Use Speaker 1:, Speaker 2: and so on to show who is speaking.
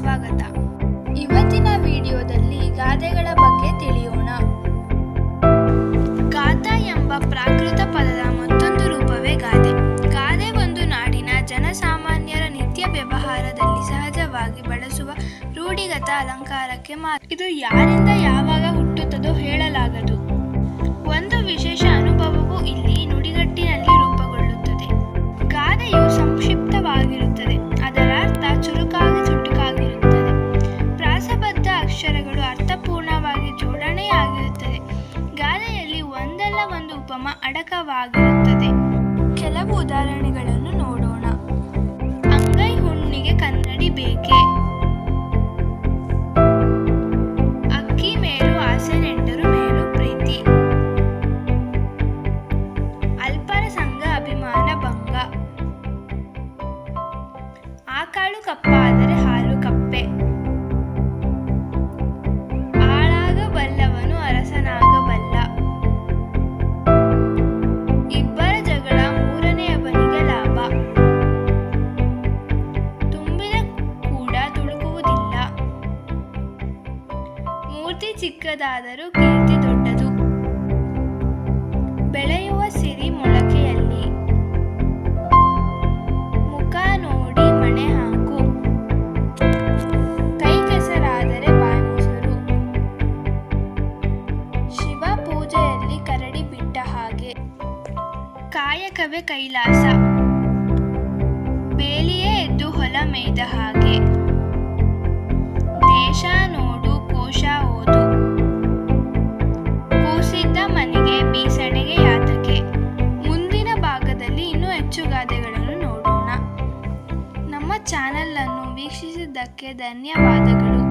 Speaker 1: ಸ್ವಾಗತ. ಇವತ್ತಿನ ವಿಡಿಯೋದಲ್ಲಿ ಗಾದೆಗಳ ಬಗ್ಗೆ ತಿಳಿಯೋಣ. ಗಾತ ಎಂಬ ಪ್ರಾಕೃತ ಪದದ ಮತ್ತೊಂದು ರೂಪವೇ ಗಾದೆ. ಗಾದೆ ಒಂದು ನಾಡಿನ ಜನಸಾಮಾನ್ಯರ ನಿತ್ಯ ವ್ಯವಹಾರದಲ್ಲಿ ಸಹಜವಾಗಿ ಬಳಸುವ ರೂಢಿಗತ ಅಲಂಕಾರಕ್ಕೆ ಮಾತ್ರ ಇದು ಯಾರಿಂದ ಯಾವಾಗ ಹುಟ್ಟುತ್ತದೋ ಹೇಳಲಾಗದು. ಒಂದು ವಿಶೇಷ ಅನುಭವವು ಇಲ್ಲಿ ನುಡಿಗಟ್ಟಿನಲ್ಲಿ ರೂಪುಗೊಳ್ಳುತ್ತದೆ. ಗಾದೆಯು ಸಂಕ್ಷಿಪ್ತವಾಗಿರುತ್ತದೆ. ಅದರ ಒಂದು ಅಡಕವಾಗಿರುತ್ತದೆ. ಕೆಲವು ಉದಾಹರಣೆಗಳನ್ನು ನೋಡೋಣ. ಅಂಗೈ ಹುಣ್ಣಿಗೆ ಕನ್ನಡಿ ಬೇಕೆ? ಅಕ್ಕಿ ಮೇಲು ಆಸೆ ನೆಂಟರು ಮೇಲು ಪ್ರೀತಿ. ಅಲ್ಪರ ಸಂಘ ಅಭಿಮಾನ ಭಂಗ. ಆಕಾಳು ಕಪ್ಪಾದರೆ ಮೂರ್ತಿ ಚಿಕ್ಕದಾದರೂ ಕೀರ್ತಿ ದೊಡ್ಡದು. ಬೆಳೆಯುವ ಸಿರಿ ಮೊಳಕೆಯಲ್ಲಿ. ಮುಖ ನೋಡಿ ಮಣೆ ಹಾಕು. ಕೈ ಕೆಸರಾದರೆ ಬಾಯಿ ಮೊಸರು. ಶಿವ ಪೂಜೆಯಲ್ಲಿ ಕರಡಿ ಬಿಟ್ಟ ಹಾಗೆ. ಕಾಯಕವೇ ಕೈಲಾಸ. ಬೇಲಿಯೇ ಎದ್ದು ಹೊಲ ಮೇಯ್ದ ಹಾಗೆ. ಚಾನಲ್ ಅನ್ನು ವೀಕ್ಷಿಸಿದ್ದಕ್ಕೆ ಧನ್ಯವಾದಗಳು.